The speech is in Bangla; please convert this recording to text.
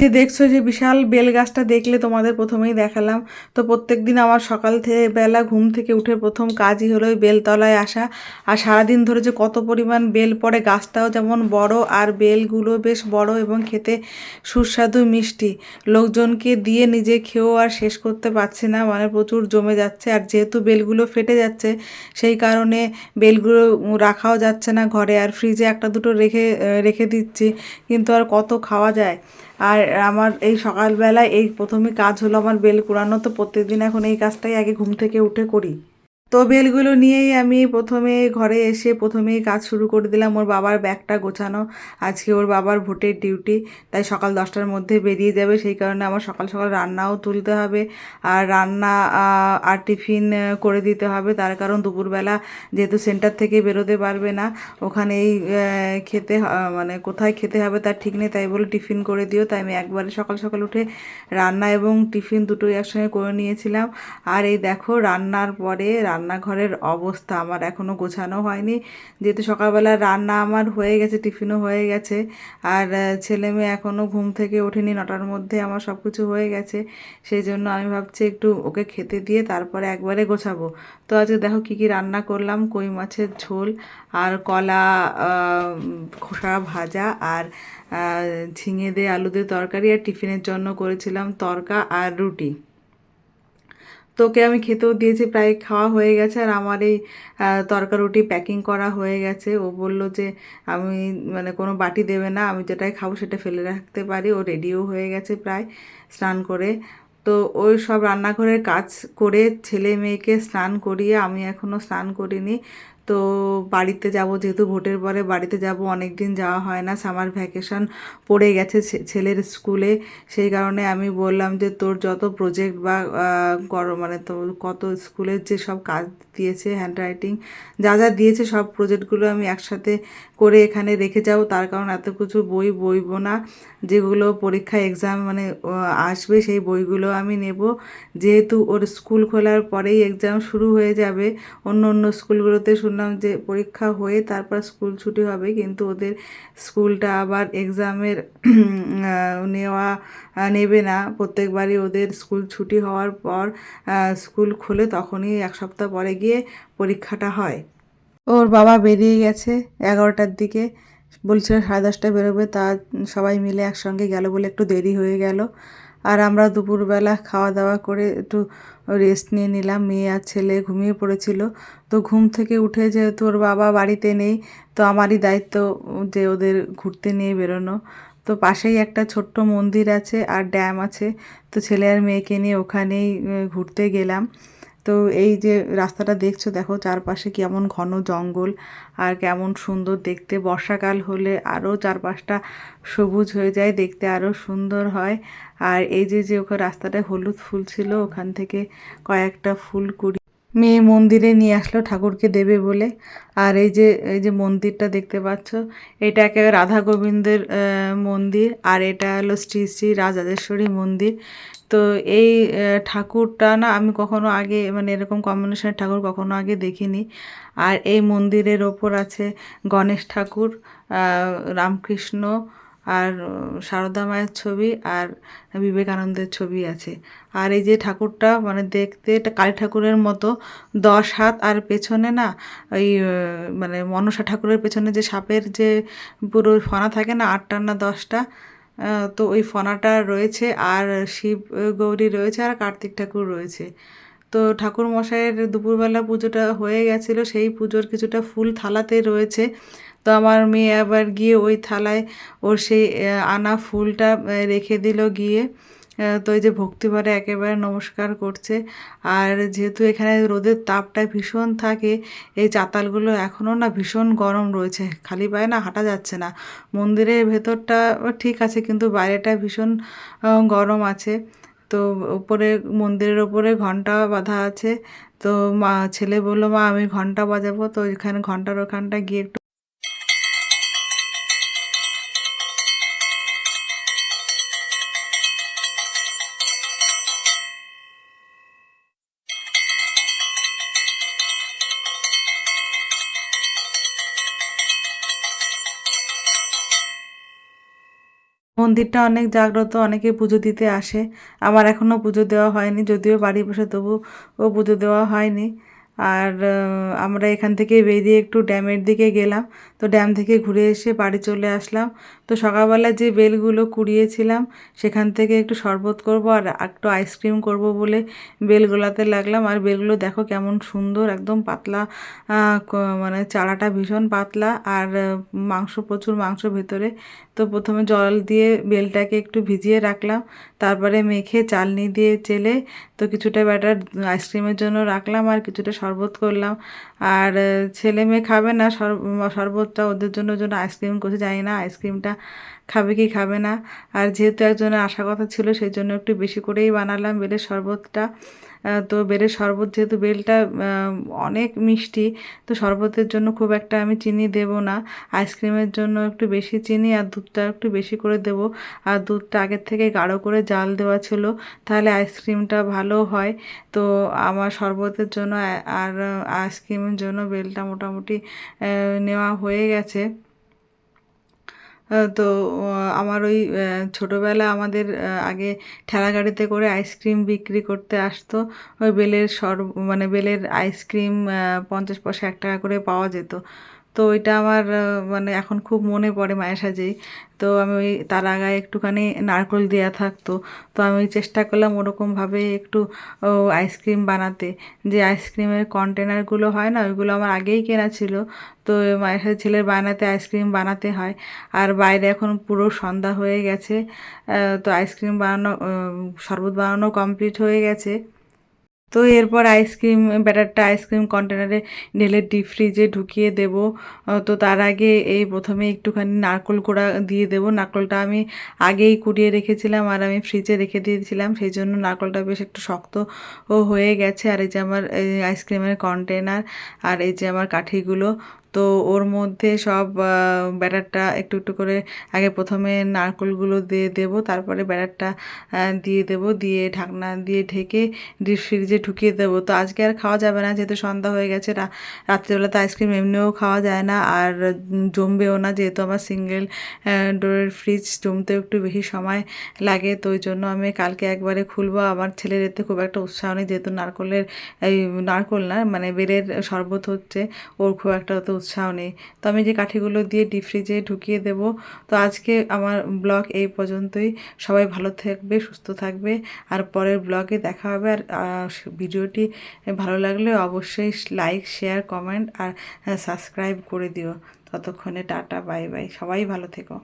যে দেখছ যে বিশাল বেল গাছটা দেখলে তোমাদের প্রথমেই দেখালাম। তো প্রত্যেক দিন আমার সকাল থেকে বেলা ঘুম থেকে উঠে প্রথম কাজই হলো ওই বেলতলায় আসা। আর সারাদিন ধরে যে কত পরিমাণ বেল পড়ে, গাছটাও যেমন বড় আর বেলগুলো বেশ বড় এবং খেতে সুস্বাদু মিষ্টি। লোকজনকে দিয়ে নিজে খেয়েও আর শেষ করতে পারছি না মানে প্রচুর জমে যাচ্ছে। আর যেহেতু বেলগুলো ফেটে যাচ্ছে, সেই কারণে বেলগুলো রাখাও যাচ্ছে না ঘরে। আর ফ্রিজে একটা দুটো রেখে রেখে দিচ্ছি, কিন্তু আর কত খাওয়া যায়? আর আমার এই সকালবেলায় এই প্রথমে কাজ হলো আমার বেল কুড়ানো, তো প্রত্যেকদিন এখন এই কাজটাই আগে ঘুম থেকে উঠে করি। তো বেলগুলো নিয়েই আমি প্রথমে ঘরে এসে প্রথমেই কাজ শুরু করে দিলাম। ওর বাবার ব্যাগটা গোছানো। আজকে ওর বাবার ভোটের ডিউটি, তাই সকাল দশটার মধ্যে বেরিয়ে যাবে। সেই কারণে আমার সকাল সকাল রান্নাও তুলতে হবে আর রান্না আর টিফিন করে দিতে হবে। তার কারণ দুপুরবেলা যেহেতু সেন্টার থেকে বেরোতে পারবে না, ওখানেই খেতে মানে কোথায় খেতে হবে তার ঠিক নেই, তাই বলে টিফিন করে দিও। তাই আমি একবারে সকাল সকাল উঠে রান্না এবং টিফিন দুটোই একসঙ্গে করে নিয়েছিলাম। আর এই দেখো, রান্নার পরে রান্নাঘরের অবস্থা আমার এখনও গোছানো হয়নি। যেহেতু সকালবেলা রান্না আমার হয়ে গেছে, টিফিনও হয়ে গেছে, আর ছেলে মেয়ে এখনও ঘুম থেকে ওঠেনি, নটার মধ্যে আমার সব কিছু হয়ে গেছে। সেই জন্য আমি ভাবছি একটু ওকে খেতে দিয়ে তারপরে একবারে গোছাবো। তো আজকে দেখো কী কী রান্না করলাম, কই মাছের ঝোল আর কলা খোসা ভাজা আর ঝিঙে দিয়ে আলু দিয়ে তরকারি আর টিফিনের জন্য করেছিলাম তরকা আর রুটি। তোকে আমি খেতেও দিয়েছি, প্রায় খাওয়া হয়ে গেছে। আর আমার এই তরকারুটি রুটি প্যাকিং করা হয়ে গেছে। ও বলল যে, আমি মানে কোনো বাটি দেবে না, আমি যেটাই খাব সেটা ফেলে রাখতে পারি। ও রেডিও হয়ে গেছে প্রায় স্নান করে। তো ওই সব রান্নাঘরের কাজ করে ছেলে মেয়েকে স্নান করিয়ে আমি এখনও স্নান করিনি। তো বাড়িতে যাব, যেহেতু ভোটের পরে বাড়িতে যাব অনেক দিন যাওয়া হয় না সামার ভ্যাকেশন পড়ে গেছে ছেলের স্কুলে সেই কারণে আমি বললাম যে, তোর যত প্রজেক্ট বা করো মানে তোর কত স্কুলের যে সব কাজ দিয়েছে হ্যান্ড রাইটিং যা যা দিয়েছে, সব প্রজেক্টগুলো আমি একসাথে করে এখানে রেখে যাব। তার কারণ এত কিছু বই বইবো না। যেগুলো পরীক্ষা এক্সাম মানে আসবে, সেই বইগুলো আমি নেব। যেহেতু ওর স্কুল খোলার পরেই এক্সাম শুরু হয়ে যাবে, অন্য অন্য স্কুলগুলোতে শুনলাম যে পরীক্ষা হয়ে তারপর স্কুল ছুটি হবে, কিন্তু ওদের স্কুলটা আবার এক্সামের নেওয়া নেবে না। প্রত্যেকবারই ওদের স্কুল ছুটি হওয়ার পর স্কুল খোলে তখনই এক সপ্তাহ পরে গিয়ে পরীক্ষাটা হয়। ওর বাবা বেরিয়ে গেছে এগারোটার দিকে। বলছিল সাড়ে দশটায় বেরোবে, তা সবাই মিলে একসঙ্গে গেল বলে একটু দেরি হয়ে গেল। আর আমরা দুপুরবেলা খাওয়া দাওয়া করে একটু রেস্ট নিয়ে নিলাম। মেয়ে আর ছেলে ঘুমিয়ে পড়েছিল। তো ঘুম থেকে উঠে যেহেতু ওর বাবা বাড়িতে নেই, তো আমারই দায়িত্ব যে ওদের ঘুরতে নিয়ে বেরোনো। তো পাশেই একটা ছোট্ট মন্দির আছে আর ড্যাম আছে। তো ছেলে আর মেয়েকে নিয়ে ওখানেই ঘুরতে গেলাম। তো এই যে রাস্তাটা দেখছ, দেখো চারপাশে কেমন ঘন জঙ্গল আর কেমন সুন্দর দেখতে। বর্ষাকাল হলে আরও চারপাশটা সবুজ হয়ে যায়, দেখতে আরও সুন্দর হয়। আর এই যে যে ওখানে রাস্তাটায় হলুদ ফুল ছিল, ওখান থেকে কয়েকটা ফুল কুড়ি মেয়ে মন্দিরে নিয়ে আসলো ঠাকুরকে দেবে বলে। আর এই যে এই যে মন্দিরটা দেখতে পাচ্ছ, এটা একেবারে রাধা গোবিন্দের মন্দির। আর এটা হলো শ্রী শ্রী রাজরাজেশ্বরী মন্দির। তো এই ঠাকুরটা না আমি কখনো আগে মানে এরকম কম্বিনেশনের ঠাকুর কখনো আগে দেখিনি। আর এই মন্দিরের ওপর আছে গণেশ ঠাকুর রামকৃষ্ণ আর সারদা মায়ের ছবি আর বিবেকানন্দের ছবি আছে। আর এই যে ঠাকুরটা মানে দেখতে এটা কালী ঠাকুরের মতো, দশ হাত আর পেছনে না ওই মানে মনসা ঠাকুরের পেছনে যে সাপের যে পুরো ফনা থাকে না, আটটা না দশটা তো ওই ফনাটা রয়েছে আর শিব গৌরী রয়েছে আর কার্তিক ঠাকুর রয়েছে। তো ঠাকুর মশাইয়ের দুপুরবেলা পুজোটা হয়ে গেছিল, সেই পুজোর কিছুটা ফুল থালাতে রয়েছে। তো আমার মেয়ে আবার গিয়ে ওই থালায় ওর সেই আনা ফুলটা রেখে দিল গিয়ে। তো এই যে ভক্তিভরে একেবারে নমস্কার করছে। আর যেহেতু এখানে রোদের তাপটা ভীষণ থাকে, এই চাতালগুলো এখনও না ভীষণ গরম রয়েছে। খালি পায়ে না হাঁটা যাচ্ছে না। মন্দিরের ভেতরটা ঠিক আছে, কিন্তু বাইরেটা ভীষণ গরম আছে। তো উপরে মন্দিরের ওপরে ঘণ্টা বাঁধা আছে। তো মা, ছেলে বলল, মা, আমি ঘণ্টা বাজাবো। তো এখানে ঘণ্টার ওখানটা গিয়ে একটু মন্দিরটা অনেক জাগ্রত, অনেকে পুজো দিতে আসে। আমার এখনও পুজো দেওয়া হয়নি, যদিও বাড়ি বসে তবু ও পুজো দেওয়া হয়নি। আর আমরা এখান থেকে বেরিয়ে একটু ড্যামের দিকে গেলাম। তো ড্যাম থেকে ঘুরে এসে বাড়ি চলে আসলাম। তো সকালবেলা যে বেলগুলো কুড়িয়েছিলাম, সেখান থেকে একটু শরবত করব আর একটু আইসক্রিম করব বলে বেল গোলাতে লাগলাম। আর বেলগুলো দেখো কেমন সুন্দর, একদম পাতলা মানে চারাটা ভীষণ পাতলা। আর মাংস, প্রচুর মাংস ভেতরে। তো প্রথমে জল দিয়ে বেলটাকে একটু ভিজিয়ে রাখলাম। তারপরে মেখে চালনি দিয়ে চেলে তো কিছুটা ব্যাটার আইসক্রিমের জন্য রাখলাম। আর কিছুটা শরবত করলাম। আর ছেলে মেয়ে খাবে না শর- শরবতটা ওদের জন্য জন্য আইসক্রিম করতে জানি না, আইসক্রিমটা খাবে কি খাবে না। আর যেহেতু একজনের আশা কথা ছিল, সেই জন্য একটু বেশি করেই বানালাম বেলের শরবতটা। তো বেলের শরবত যেহেতু বেলটা অনেক মিষ্টি, তো শরবতের জন্য খুব একটা আমি চিনি দেব না। আইসক্রিমের জন্য একটু বেশি চিনি আর দুধটা একটু বেশি করে দেব। আর দুধটা আগের থেকে গাঢ় করে জাল দেওয়া ছিল, তাহলে আইসক্রিমটা ভালো হয়। তো আমার শরবতের জন্য, আর আইসক্রিমের জন্য বেলটা মোটামুটি নেওয়া হয়ে গেছে। তো আমার ওই ছোটোবেলা আমাদের আগে ঠেলা গাড়িতে করে আইসক্রিম বিক্রি করতে আসতো। ওই বেলের সর মানে বেলের আইসক্রিম পঞ্চাশ পয়সা এক টাকা করে পাওয়া যেত। তো ওইটা আমার মানে এখন খুব মনে পড়ে মায়ের সাজেই তো আমি ওই তার আগায় একটুখানি নারকেল দেওয়া থাকতো। তো আমি চেষ্টা করলাম ওরকমভাবে একটু আইসক্রিম বানাতে। যে আইসক্রিমের কন্টেনারগুলো হয় না, ওইগুলো আমার আগেই কেনা ছিল। তো মায়ের সাথে ছেলের বানাতে আইসক্রিম বানাতে হয়। আর বাইরে এখন পুরো সন্ধ্যা হয়ে গেছে। তো আইসক্রিম বানানো শরবত বানানো কমপ্লিট হয়ে গেছে। তো এরপর আইসক্রিম ব্যাটারটা আইসক্রিম কন্টেনারে ঢেলে ডিপ ফ্রিজে ঢুকিয়ে দেব। তো তার আগে এই প্রথমে একটুখানি নারকোল কোড়া দিয়ে দেব। নারকোলটা আমি আগেই কুড়িয়ে রেখেছিলাম আর আমি ফ্রিজে রেখে দিয়েছিলাম। সেই জন্য নারকোলটা বেশ একটু শক্ত হয়ে গেছে। আর এই যে আমার আইসক্রিমের কন্টেনার আর এই যে আমার কাঠিগুলো তো ওর মধ্যে সব ব্যাটারটা একটু একটু করে আগে প্রথমে নারকোলগুলো দিয়ে দেব, তারপরে ব্যাটারটা দিয়ে দেব, দিয়ে ঢাকনা দিয়ে ঢেকে ডিপ ফ্রিজে ঢুকিয়ে দেবো। তো আজকে আর খাওয়া যাবে না, যেহেতু সন্ধ্যা হয়ে গেছে রাত্রিবেলা তো আইসক্রিম এমনিও খাওয়া যায় না, আর জমবেও না, যেহেতু আমার সিঙ্গেল ডোরের ফ্রিজ জমতেও একটু বেশি সময় লাগে, তো ওই জন্য আমি কালকে একবারে খুলবো। আমার ছেলের এতে খুব একটা উৎসাহ নেই, যেহেতু নারকলের, এই নারকল না মানে বেলের শরবত হচ্ছে, ওর খুব একটা অত উৎসাহ নেই। তো আমি যে কাঠিগুলো দিয়ে ডিপ ফ্রিজে ঢুকিয়ে দেব। তো আজকে আমার ব্লগ এই পর্যন্তই। সবাই ভালো থাকবে, সুস্থ থাকবে। আর পরের ব্লগে দেখা হবে। আর ভিডিওটি ভালো লাগলে অবশ্যই লাইক শেয়ার কমেন্ট আর সাবস্ক্রাইব করে দিও। ততক্ষণে টাটা বাই বাই সবাই ভালো থেকো।